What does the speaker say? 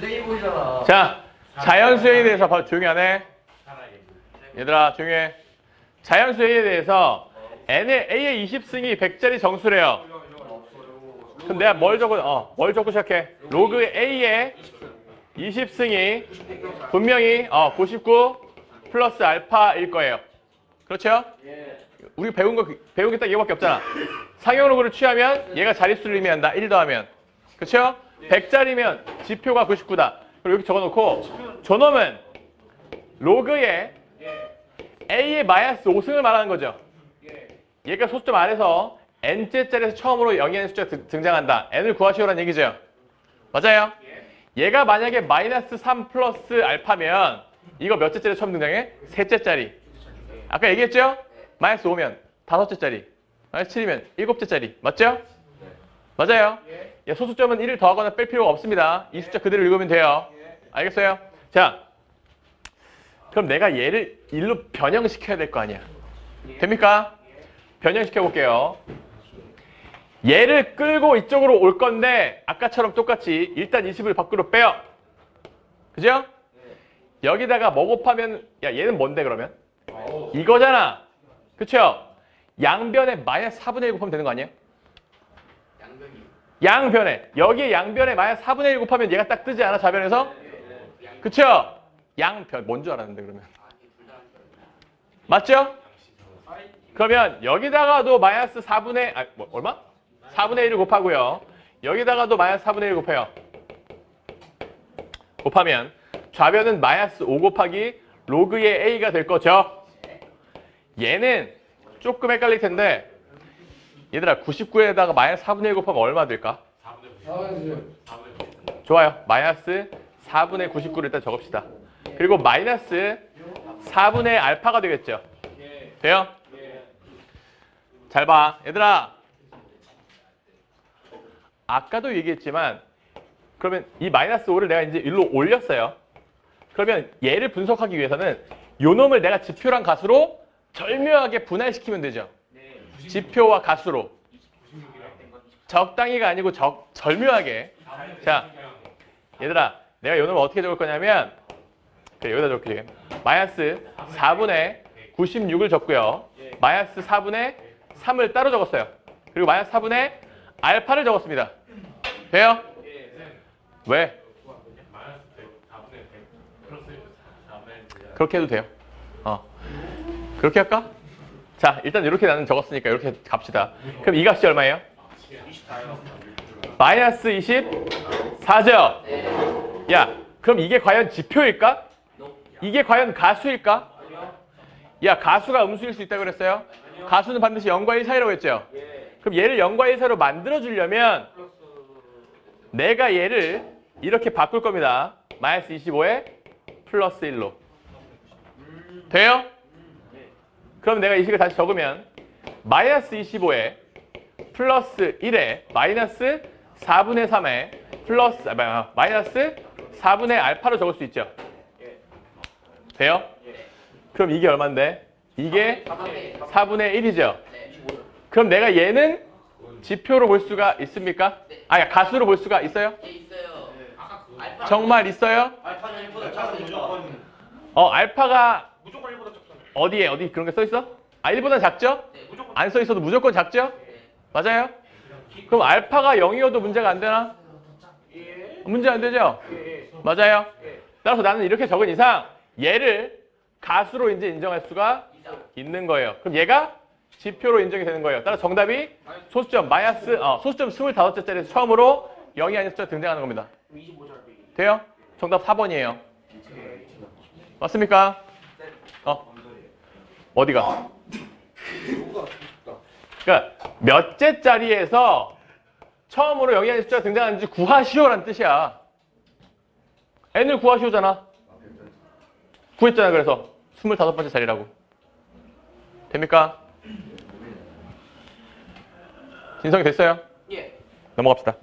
플레이보이잖아. 자, 자연수에 대해서 봐, 조용히 하네. 얘들아, 조용히 해. 자연수에 대해서 n의 a의 20승이 100짜리 정수래요. 그럼 내가 뭘 적어, 어, 뭘 적고 시작해? 로그 a의 20승이 분명히 어, 99 플러스 알파일 거예요. 그렇죠? 우리 배운 거, 배운 게 딱 이거밖에 없잖아. 상용 로그를 취하면 얘가 자릿수를 의미한다. 1 더하면. 그렇죠? 100짜리면 지표가 99다. 그리고 여기 적어놓고 저놈은 로그에 a의 마이너스 5승을 말하는 거죠. 얘가 소수점 아래서 n째짜리에서 처음으로 0이라는 숫자가 등- 등장한다. n을 구하시오라는 얘기죠. 맞아요? 얘가 만약에 마이너스 3 플러스 알파면 이거 몇째짜리 처음 등장해? 셋째짜리. 아까 얘기했죠? 마이너스 5면 다섯째짜리. 마이너스 7이면 일곱째짜리. 맞죠? 맞아요. 예, 소수점은 1을 더하거나 뺄 필요가 없습니다. 이 숫자 그대로 읽으면 돼요. 알겠어요? 자, 그럼 내가 얘를 1로 변형시켜야 될 거 아니야. 됩니까? 변형시켜 볼게요. 얘를 끌고 이쪽으로 올 건데 아까처럼 똑같이 일단 20을 밖으로 빼요. 그죠? 여기다가 뭐 곱하면 야 얘는 뭔데 그러면? 이거잖아. 그쵸? 양변에 마이너스 4분의 1 곱하면 되는 거 아니에요? 양변에 여기에 양변에 마이너스 4분의 1 곱하면 얘가 딱 뜨지 않아 좌변에서? 그쵸? 양변 뭔 줄 알았는데 그러면 맞죠? 그러면 여기다가도 마이너스 4분의 아, 뭐, 얼마? 4분의 1을 곱하고요 여기다가도 마이너스 4분의 1 곱해요 곱하면 좌변은 마이너스 5 곱하기 로그의 a가 될 거죠 얘는 조금 헷갈릴 텐데 얘들아 99에다가 마이너스 4분의 1 곱하면 얼마 될까? 좋아요. 마이너스 4분의 99를 일단 적읍시다. 그리고 마이너스 4분의 알파가 되겠죠. 돼요? 잘 봐. 얘들아. 아까도 얘기했지만 그러면 이 마이너스 5를 내가 이제 일로 올렸어요. 그러면 얘를 분석하기 위해서는 요 놈을 내가 지표랑 가수로 절묘하게 분할시키면 되죠. 지표와 가수로. 적당히가 아니고 적, 절묘하게. 자, 얘들아, 내가 요 놈을 어떻게 적을 거냐면 그래, 여기다 적을게. 마이너스 4분의 96을 적고요. 마이너스 4분의 3을 따로 적었어요. 그리고 마이너스 4분의 알파를 적었습니다. 돼요? 왜? 그렇게 해도 돼요. 어. 그렇게 할까? 자, 일단 이렇게 나는 적었으니까 이렇게 갑시다. 그럼 이 값이 얼마예요? 마이너스 24죠? 야, 그럼 이게 과연 지표일까? 이게 과연 가수일까? 야, 가수가 음수일 수 있다고 그랬어요? 가수는 반드시 0과 1 사이라고 했죠? 그럼 얘를 0과 1 사이로 만들어주려면 내가 얘를 이렇게 바꿀 겁니다. 마이너스 25에 플러스 1로. 돼요? 그럼 내가 이 식을 다시 적으면 마이너스 25에 플러스 1에 마이너스 4분의 3에 플러스 아, 마- 마이너스 4분의 알파로 적을 수 있죠. 돼요? 그럼 이게 얼마인데? 이게 4분의 1이죠. 그럼 내가 얘는 지표로 볼 수가 있습니까? 아니 가수로 볼 수가 있어요? 정말 있어요? 알파는 1보다 작아요. 어 알파가 무조건 1보다 작잖아. 어디에 어디 그런 게 써 있어? 아 1보다 작죠? 안 써 있어도 무조건 작죠? 맞아요? 그럼 알파가 0이어도 문제가 안 되나? 예. 문제 안 되죠? 예. 맞아요? 예. 따라서 나는 이렇게 적은 이상 얘를 가수로 이제 인정할 수가. 있는 거예요. 그럼 얘가 지표로 인정이 되는 거예요. 따라서 정답이 소수점 마이너스 어, 소수점 25개짜리에서 처음으로 0이 아닌 숫자 등장하는 겁니다. 25절 빼기. 돼요? 정답 4번이에요. 맞습니까? 어. 어디가? 그러니까 몇째 자리에서 처음으로 0이 아닌 숫자가 등장하는지 구하시오라는 뜻이야. n을 구하시오잖아. 구했잖아. 그래서 25번째 자리라고. 됩니까? 진성이 됐어요? 예. 넘어갑시다.